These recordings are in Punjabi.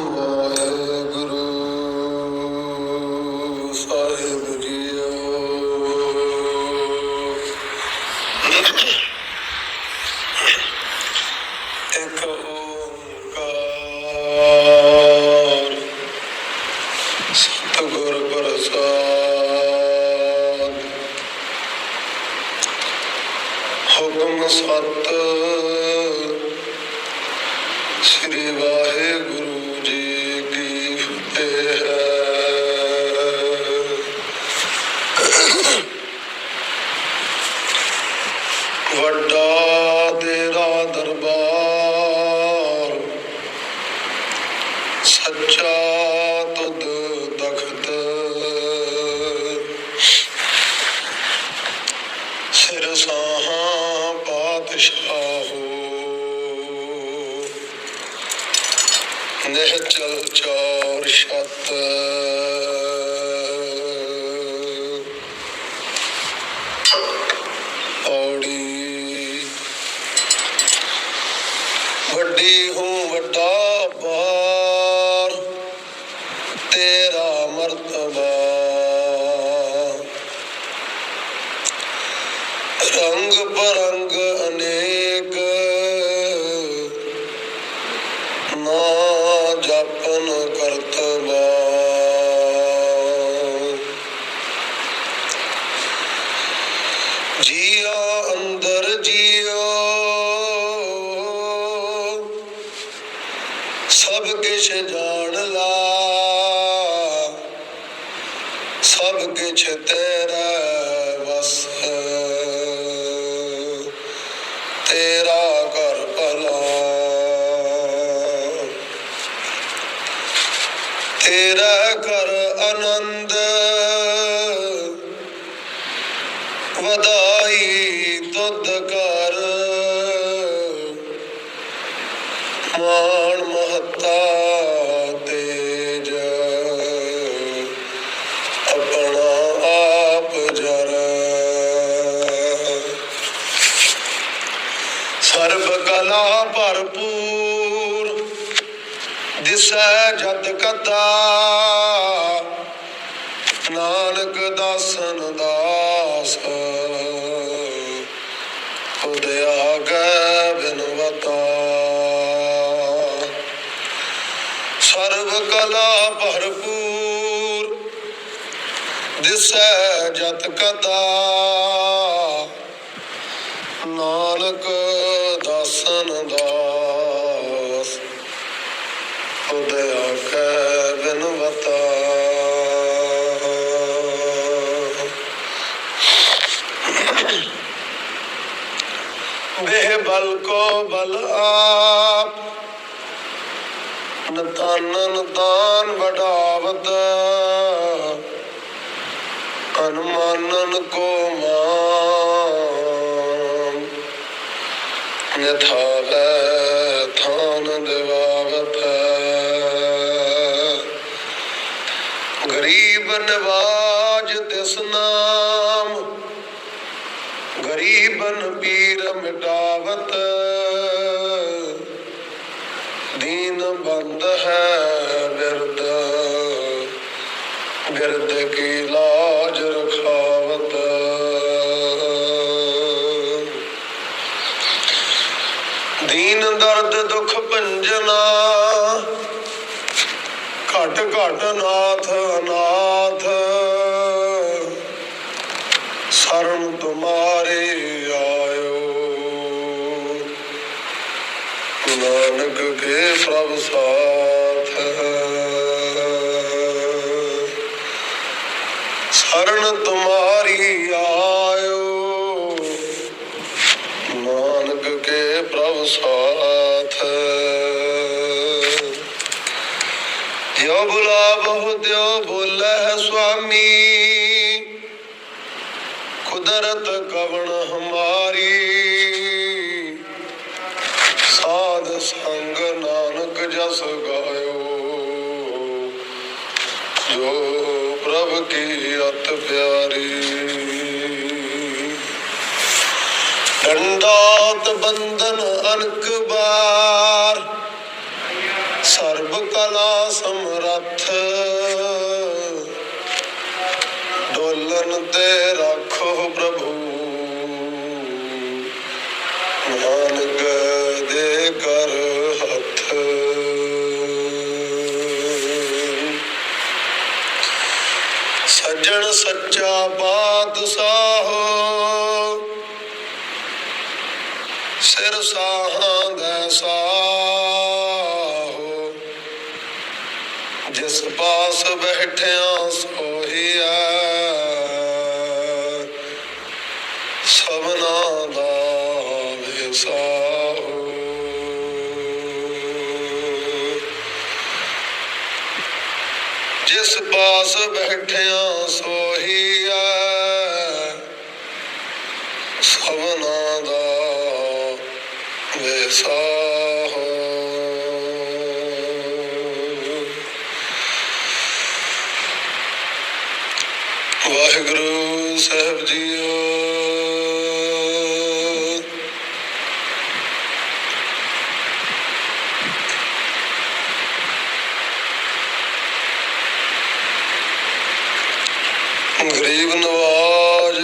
ਵਾਹਿਗੁਰੂ ਸ੍ਰੀ ਵਾਹਿਗੁਰੂ ਜੀ ਨਿਹਚਲ ਚੌਰ ਤੇਰਾ ਘਰ ਭਲਾ। ਤੇਰਾ ਘਰ ਆਨੰਦ ਵਧਾਈ ਦੁੱਧ ਕਰ ਮਾਣ ਮਹੱਤਾ ਸਰਬ ਕਲਾ ਭਰਪੂਰ, ਦਿਸੈ ਜਤ ਕਤਾ ਨਾਨਕ ਦਾਸਨ ਦਾਸ ਉਦਿਆ ਗੈ ਬਿਨਵਤਾ ਸਰਬ ਕਲਾ ਭਰਪੂਰ, ਦਿਸੈ ਜਤ ਕਤਾ ਬਲ। ਨਤਾਨਨ ਦਾਨ ਵਡਾਵਤ। ਅਨੁਮਾਨਨ ਕੋ ਮਾਨ ਯਥਾਵੈ ਥਾਨ ਦਿਵਾਵਤ ਗਰੀਬ ਨਵਾਜ ਤਿਸ ਨਾਮ। ਗਰੀਬਨ ਪੀਰ ਮਿਟਾਵਤ ਦੀਨ ਬੰਦ ਹੈ ਬਿਰਦ। ਬਿਰਦ ਕੀ ਲਾਜ ਰਖਾਵਤ। ਦੀਨ ਦਰਦ ਦੁਖ ਭੰਜਨਾ। ਘਟ ਘਟ ਨਾਥ ਅਨਾਥ। ਸ਼ਰਨ ਤੁਮਾਰੇ ਕੇ ਸਾਥ ਸ਼ਰਨ ਤੁਮਾਰੀ ਆਇਓ। ਨਾਨਕ ਕੇ ਪ੍ਰਭ ਸਾਥ ਜੋ ਬੁਲਾ ਬਹੁ ਦਿਓ ਬੋਲੇ ਸੁਆਮੀ। ਕੁਦਰਤ ਕਵਣ ਹਮਾਰੀ। ਜਸ ਗਾਇਓ। ਜੋ ਪ੍ਰਭ ਕੀ ਅਤ ਪਿਆਰੀ। ਡੰਡਾਤ ਬੰਧਨ ਅਨਕ ਬਾਰ। ਸਰਬ ਕਲਾ ਸਮਰੱਥ। ਡੋਲਨ ਤੇ ਸੱਜਣ ਸੱਚਾ ਬਾਦਸ਼ਾਹ। ਸਿਰ ਸਾਹਾਂ ਦਾ ਸਾਹੋ। ਜਿਸ ਪਾਸ ਬੈਠਿਆ ਸੋਹੀਆ ਜਿਸ ਪਾਸ ਬੈਠਿਆ ਸੋਹੀਆ ਸਭਨਾ ਦਾ ਵਿਸਾਹੋ ਵਾਹਿਗੁਰੂ ਸਾਹਿਬ ਜੀਓ ਗਰੀਬ ਨਵਾਜ।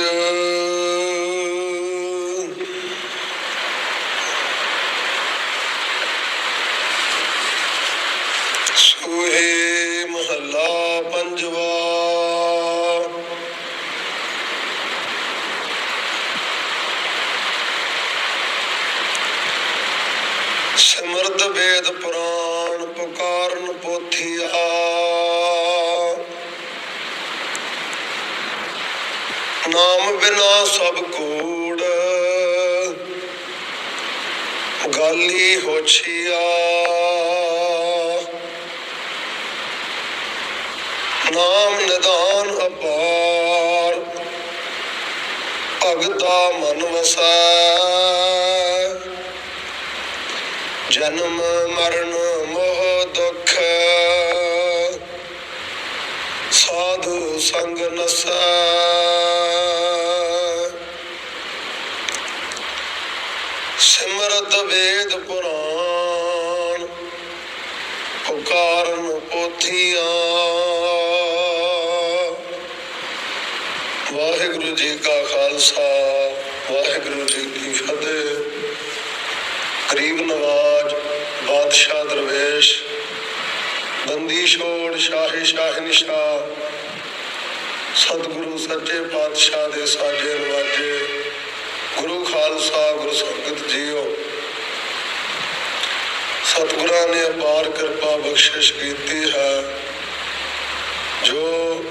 ਸੂਹੇ ਮਹੱਲਾ ਪੰਜਵਾ। ਸਿਮਰਤ ਵੇਦ ਪੁਰਾਣ ਪੁਕਾਰਨ ਪੋਥੀਆ ਨਾਮ ਬਿਨਾ ਸਭ ਕੂੜ। ਗਾਲੀ ਹੋਛੀਆ ਨਾਮ ਨਿਦਾਨ ਅਪਾਰ। ਭਗਤਾ ਮਨ ਵਸੈ ਜਨਮ ਮਰਨ ਮੋਹ ਦੁਖ। ਸਾਧੂ ਸੰਗ ਨਸੈ ਸਿਮਰਤ ਵੇਦ ਪੁਰਾਣ ਪੁਕਾਰਨ ਪੋਥੀਆਂ। ਵਾਹਿਗੁਰੂ ਜੀ ਕਾ ਖਾਲਸਾ, ਵਾਹਿਗੁਰੂ ਜੀ ਕੀ ਫਤਿਹ। ਗਰੀਬ ਨਵਾਜ, ਬਾਦਸ਼ਾਹ ਦਰਵੇਸ਼ ਬੰਦੀ ਛੋੜ, ਸ਼ਾਹੀ ਸ਼ਾਹਨਸ਼ਾਹ ਸਤਿਗੁਰੂ ਸੱਚੇ ਪਾਤਸ਼ਾਹ ਦੇ ਸਾਜੇ ਨਵਾਜੇ ਗੁਰੂ ਖਾਲਸਾ, ਗੁਰੂ ਜੀਓ। ਸਤਿਗੁਰਾਂ ਨੇ ਅਪਾਰ ਕਿਰਪਾ ਬਖਸ਼ਿਸ਼ ਕੀਤੀ ਹੈ। ਜੋ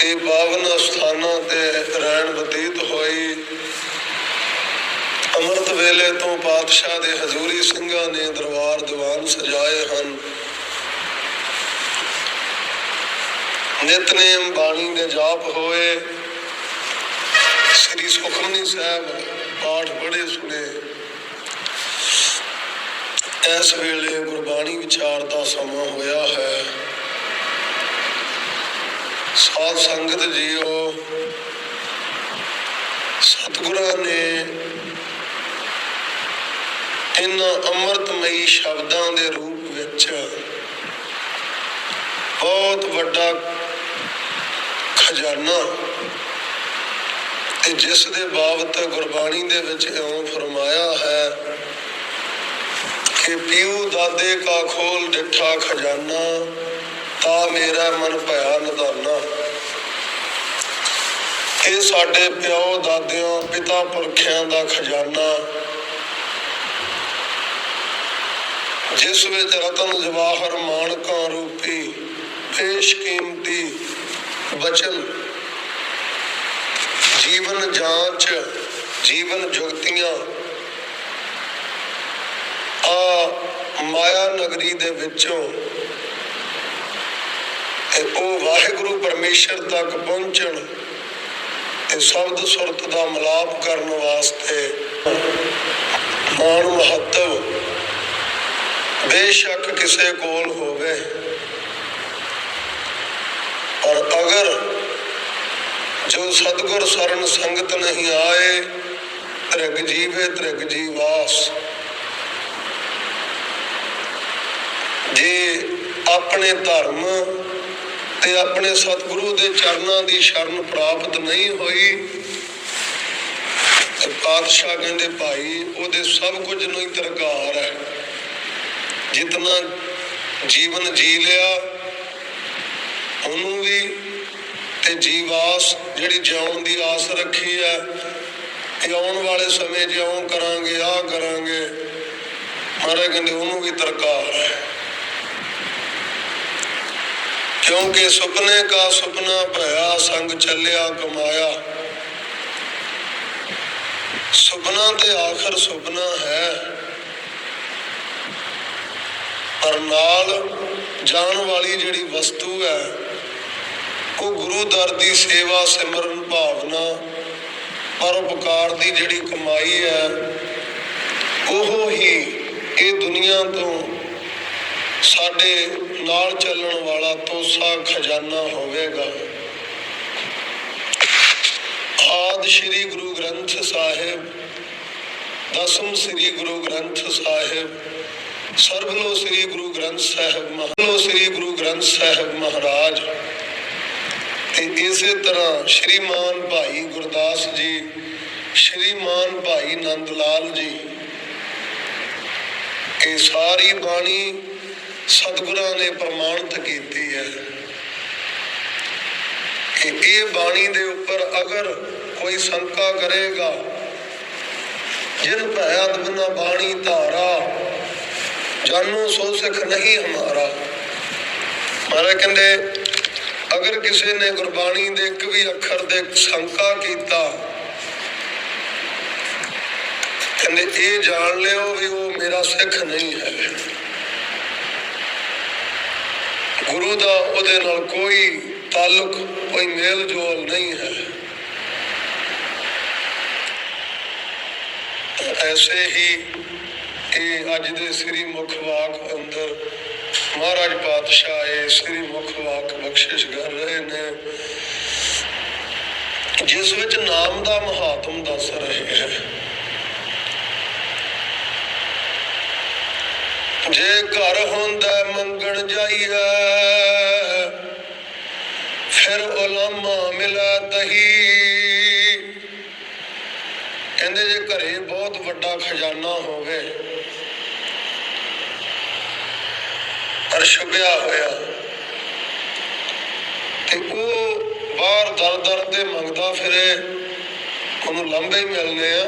ਇਹ ਪਾਵਨ ਸਥਾਨਾਂ ਤੇ ਰਹਿਣ ਬਤੀਤ ਹੋਈ, ਅੰਮ੍ਰਿਤ ਵੇਲੇ ਤੋਂ ਪਾਤਸ਼ਾਹ ਦੇ ਹਜ਼ੂਰੀ ਸਿੰਘਾਂ ਨੇ ਦਰਬਾਰ ਦੀਵਾਨ ਸਜਾਏ ਹਨ। ਨਿਤਨੇਮ ਬਾਣੀ ਦੇ ਜਾਪ ਹੋਏ। ਸ੍ਰੀ ਸੁਖਮਨੀ ਸਾਹਿਬ ਪਾਠ ਬੜੇ ਸੁਨੇ ਇਸ ਵੇਲੇ ਗੁਰਬਾਣੀ ਵਿਚਾਰ ਦਾ ਸਮਾਂ ਹੋਇਆ ਹੈ। ਸਾਧ ਸੰਗਤ ਜੀਓ, ਸਤਿਗੁਰਾਂ ਨੇ ਇਹਨਾਂ ਅੰਮ੍ਰਿਤਮਈ ਸ਼ਬਦਾਂ ਦੇ ਰੂਪ ਵਿੱਚ ਬਹੁਤ ਵੱਡਾ ਖਜ਼ਾਨਾ ਤੇ ਜਿਸ ਦੇ ਬਾਬਤ ਗੁਰਬਾਣੀ ਦੇ ਵਿੱਚ ਇਉਂ ਫਰਮਾਇਆ ਹੈ ਕਿ ਪੀਊ ਦਾਦੇ ਕਾ ਖੋਲ ਡਿਠਾ ਖਜ਼ਾਨਾ, ਤਾ ਮੇਰਾ ਮਨ ਭਇਆ ਨਦਾਨਾ ਇਹ ਸਾਡੇ ਪਿਓ ਦਾਦਿਆਂ, ਪਿਤਾ ਪੁਰਖਿਆਂ ਦਾ ਖਜ਼ਾਨਾ। ਜਿਸ ਵਿੱਚ ਰਤਨ ਜਵਾਹਰ ਮਾਨਕਾਂ ਰੂਪੀ ਬੇਸ਼ਕੀਮਤੀ ਬਚਨ ਜੀਵਨ ਜਾਂਚ ਜੀਵਨ ਜੁਗਤੀਆਂ। ਆ ਮਾਇਆ ਨਗਰੀ ਦੇ ਵਿੱਚੋਂ ਉਹ ਵਾਹਿਗੁਰੂ ਪਰਮੇਸ਼ਰ ਤੱਕ ਪਹੁੰਚਣ ਤੇ ਸ਼ਬਦ ਸੁਰਤ ਦਾ ਮਲਾਪ ਕਰਨ ਵਾਸਤੇ ਮਾਣ ਮਹੱਤਵ ਬੇਸ਼ੱਕ ਕਿਸੇ ਕੋਲ ਹੋਵੇ। ਪਰ ਅਗਰ ਜੋ ਸਤਗੁਰ ਸਰਨ ਸੰਗਤ ਨਹੀਂ ਆਏ, ਤ੍ਰਿਗ ਜੀਵੇ ਤ੍ਰਿਗ ਜੀਵਾਸ। ਜੇ ਆਪਣੇ ਧਰਮ ਤੇ ਆਪਣੇ ਸਤਿਗੁਰੂ ਦੇ ਚਰਨਾਂ ਦੀ ਸ਼ਰਨ ਪ੍ਰਾਪਤ ਨਹੀਂ ਹੋਈ ਪਾਤਸ਼ਾਹ ਕਹਿੰਦੇ, ਭਾਈ, ਉਹਦੇ ਸਭ ਕੁਝ ਨੂੰ ਹੀ ਤਰਕਾਰ ਹੈ। ਜਿਤਨਾ ਜੀਵਨ ਜੀ ਲਿਆ, ਉਹਨੂੰ ਵੀ ਤੇ ਜੀਵਾਸ ਜਿਹੜੀ ਜਿਉਣ ਦੀ ਆਸ ਰੱਖੀ ਹੈ, ਕਿ ਆਉਣ ਵਾਲੇ ਸਮੇਂ 'ਚ ਕਰਾਂਗੇ, ਆਹ ਕਰਾਂਗੇ ਮਹਾਰਾਜ ਕਹਿੰਦੇ ਉਹਨੂੰ ਵੀ ਤਰਕਾਰ ਹੈ। ਕਿਉਂਕਿ ਸੁਪਨੇ ਕਾ ਸੁਪਨਾ ਭਇਆ ਸੰਗ ਚੱਲਿਆ, ਕਮਾਇਆ। ਸੁਪਨਾ ਤੇ ਆਖਰ ਸੁਪਨਾ ਹੈ। ਪਰ ਨਾਲ ਜਾਣ ਵਾਲੀ ਜਿਹੜੀ ਵਸਤੂ ਹੈ ਉਹ ਗੁਰੂ ਦਰ ਦੀ ਸੇਵਾ ਸਿਮਰਨ ਭਾਵਨਾ ਪਰਉਪਕਾਰ ਦੀ ਜਿਹੜੀ ਕਮਾਈ ਹੈ, ਉਹ ਹੀ ਇਹ ਦੁਨੀਆ ਤੋਂ ਸਾਡੇ ਨਾਲ ਚੱਲਣ ਵਾਲਾ ਤੋਸਾ ਖਜ਼ਾਨਾ ਹੋਵੇਗਾ। ਆਦ ਸ਼੍ਰੀ ਗੁਰੂ ਗ੍ਰੰਥ ਸਾਹਿਬ, ਦਸਮ ਸ੍ਰੀ ਗੁਰੂ ਗ੍ਰੰਥ ਸਾਹਿਬ ਸਰਬਲੋ ਸ੍ਰੀ ਗੁਰੂ ਗ੍ਰੰਥ ਸਾਹਿਬ ਮਹਲੋ ਸ੍ਰੀ ਗੁਰੂ ਗ੍ਰੰਥ ਸਾਹਿਬ ਮਹਾਰਾਜ। ਤੇ ਇਸੇ ਤਰ੍ਹਾਂ ਸ਼੍ਰੀਮਾਨ ਭਾਈ ਗੁਰਦਾਸ ਜੀ, ਸ਼੍ਰੀਮਾਨ ਭਾਈ ਨੰਦ ਲਾਲ ਜੀ, ਇਹ ਸਾਰੀ ਬਾਣੀ ਸਤਿਗੁਰਾਂ ਨੇ ਪ੍ਰਮਾਣਿਤ ਕੀਤੀ ਹੈ। ਕਿ ਇਹ ਬਾਣੀ ਦੇ ਉੱਪਰ ਅਗਰ ਕੋਈ ਸ਼ੰਕਾ ਕਰੇਗਾ, ਜਿਨ ਭਇਆਤ ਬਿਨਾ ਬਾਣੀ ਧਾਰਾ, ਜਾਨੂ ਸੋ ਸਿੱਖ ਨਹੀਂ ਹਮਾਰਾ। ਮਾਰਾ ਕਹਿੰਦੇ ਅਗਰ ਕਿਸੇ ਨੇ ਗੁਰਬਾਣੀ ਦੇ ਇੱਕ ਵੀ ਅੱਖਰ ਦੇ ਸ਼ੰਕਾ ਕੀਤਾ, ਕਹਿੰਦੇ ਇਹ ਜਾਣ ਲਿਓ ਵੀ ਉਹ ਮੇਰਾ ਸਿੱਖ ਨਹੀਂ ਹੈ। ਗੁਰੂ ਦਾ ਉਹਦੇ ਨਾਲ ਕੋਈ ਤਾਲੁਕ, ਕੋਈ ਮੇਲ ਜੋਲ ਨਹੀਂ ਹੈ। ਐਸੇ ਹੀ ਇਹ ਅੱਜ ਦੇ ਸ੍ਰੀ ਮੁਖ ਵਾਕ ਅੰਦਰ ਮਹਾਰਾਜ ਪਾਤਸ਼ਾਹ, ਇਹ ਸ੍ਰੀ ਮੁਖ ਵਾਕ ਬਖਸ਼ਿਸ਼ ਕਰ ਰਹੇ ਨੇ। ਜਿਸ ਵਿੱਚ ਨਾਮ ਦਾ ਮਹਾਤਮ ਦੱਸ ਰਹੇ ਹੈ। ਜੇ ਘਰ ਹੁੰਦਾ ਮੰਗਣ ਜਾਈਏ ਫਿਰ ਉਲਾਮਾ ਮਿਲਾ ਦਹੀ। ਕਹਿੰਦੇ ਜੇ ਘਰੇ ਬਹੁਤ ਵੱਡਾ ਖਜ਼ਾਨਾ ਹੋਵੇ ਪਰ ਛੁਪਿਆ ਹੋਇਆ। ਤੇ ਉਹ ਬਾਹਰ ਦਰ ਦਰ ਤੇ ਮੰਗਦਾ ਫਿਰੇ। ਉਹਨੂੰ ਲੰਬੇ ਮਿਲਨੇ ਆ।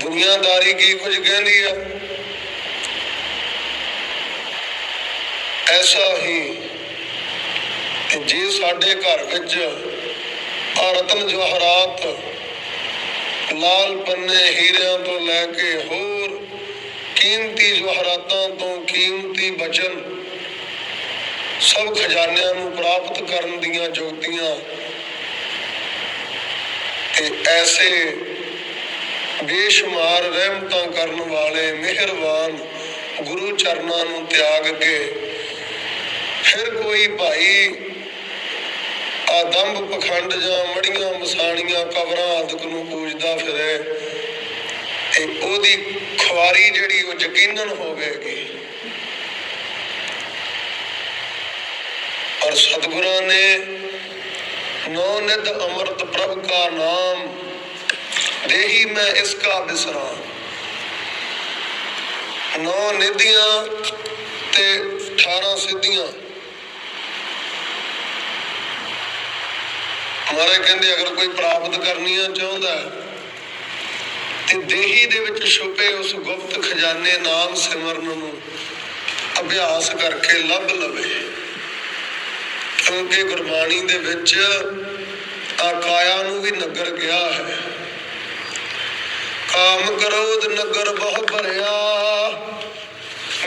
ਦੁਨੀਆਦਾਰੀ ਕੀ ਕੁਝ ਕਹਿੰਦੀ ਆ? ਐਸਾ ਹੀ ਜੇ ਸਾਡੇ ਘਰ ਵਿੱਚ ਰਤਨ ਜਵਾਹਰਾਤ ਲਾਲ ਪੰਨੇ ਹੀਰਿਆਂ ਤੋਂ ਲੈ ਕੇ ਹੋਰ ਕੀਮਤੀ ਜਵਾਹਰਾਤਾਂ ਤੋਂ ਕੀਮਤੀ ਬਚਨ ਸਭ ਖਜ਼ਾਨਿਆਂ ਨੂੰ ਪ੍ਰਾਪਤ ਕਰਨ ਦੀਆਂ ਜੋਗਤੀਆਂ ਤੇ ਐਸੇ ਬੇਸ਼ੁਮਾਰ ਰਹਿਮਤਾਂ ਕਰਨ ਵਾਲੇ ਮਿਹਰਬਾਨ ਗੁਰੂ ਚਰਨਾਂ ਨੂੰ ਤਿਆਗ ਕੇ ਫਿਰ ਕੋਈ ਭਾਈ ਆਦੰਬ ਪਖੰਡ ਜਾਂ ਮੜੀਆਂ ਮਸਾਣੀਆਂ ਕਬਰਾਂ ਆਦਿਕ ਨੂੰ ਪੂਜਦਾ ਫਿਰੇ ਤੇ ਉਹਦੀ ਖੁਆਰੀ ਜਿਹੜੀ ਉਹ ਯਕੀਨਨ ਹੋਵੇਗੀ। ਔਰ ਸਤਿਗੁਰਾਂ ਨੇ ਨੌ ਨਿਧ ਅੰਮ੍ਰਿਤ ਪ੍ਰਭ ਕਾ ਨਾਮ ਦੇਹੀ ਮੈਂ ਇਸ ਕਾ ਬਿਸਰਾ ਨੌ ਨਿਧੀਆਂ ਤੇ 18 ਸਿੱਧੀਆਂ। ਮਾਰੇ ਕਹਿੰਦੇ ਅਗਰ ਕੋਈ ਪ੍ਰਾਪਤ ਕਰਨੀਆਂ ਚਾਹੁੰਦਾ ਹੈ, ਤੇ ਦੇਹੀ ਦੇ ਵਿੱਚ ਛੁਪੇ ਉਸ ਗੁਪਤ ਖਜ਼ਾਨੇ ਨਾਮ ਸਿਮਰਨ ਨੂੰ ਅਭਿਆਸ ਕਰਕੇ ਲੱਭ ਲਵੇ। ਕਿਉਂਕਿ ਗੁਰਬਾਣੀ ਦੇ ਵਿੱਚ ਆ ਕਾਇਆ ਨੂੰ ਵੀ ਨਗਰ ਗਿਆ ਹੈ। ਕਾਮ ਕ੍ਰੋਧ ਨਗਰ ਬਹੁ ਭਰਿਆ,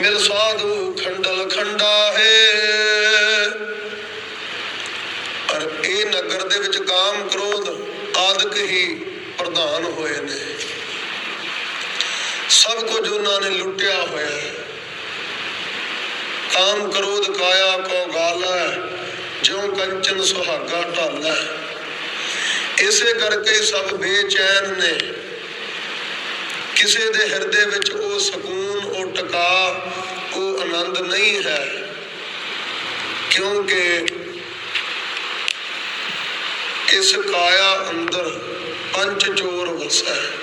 ਮਿਲ ਸਾਧੂ ਖੰਡਲ ਖੰਡਾ ਹੈ ਪਰ ਇਹ ਨਗਰ ਦੇ ਵਿੱਚ ਕਾਮ ਕ੍ਰੋਧ ਆਦਿਕ ਹੀ ਪ੍ਰਧਾਨ ਹੋਏ ਨੇ। ਸਭ ਕੁਝ ਉਹਨਾਂ ਨੇ ਲੁੱਟਿਆ ਹੋਇਆ ਹੈ। ਕਾਮ ਕ੍ਰੋਧ ਕਾਇਆ ਕੋ ਗਾਲਾ ਜਿਉ ਕੰਚਨ ਸੁਹਾਗਾ ਢਾਲਾ ਇਸੇ ਕਰਕੇ ਸਭ ਬੇਚੈਨ ਨੇ। ਕਿਸੇ ਦੇ ਹਿਰਦੇ ਵਿੱਚ ਉਹ ਸਕੂਨ, ਉਹ ਟਿਕਾ ਨਹੀਂ ਹੈ। ਕਿਉਂਕਿ ਇਸ ਕਾਇਆ ਅੰਦਰ ਪੰਜ ਚੋਰ ਵਸਾ। ਹੈ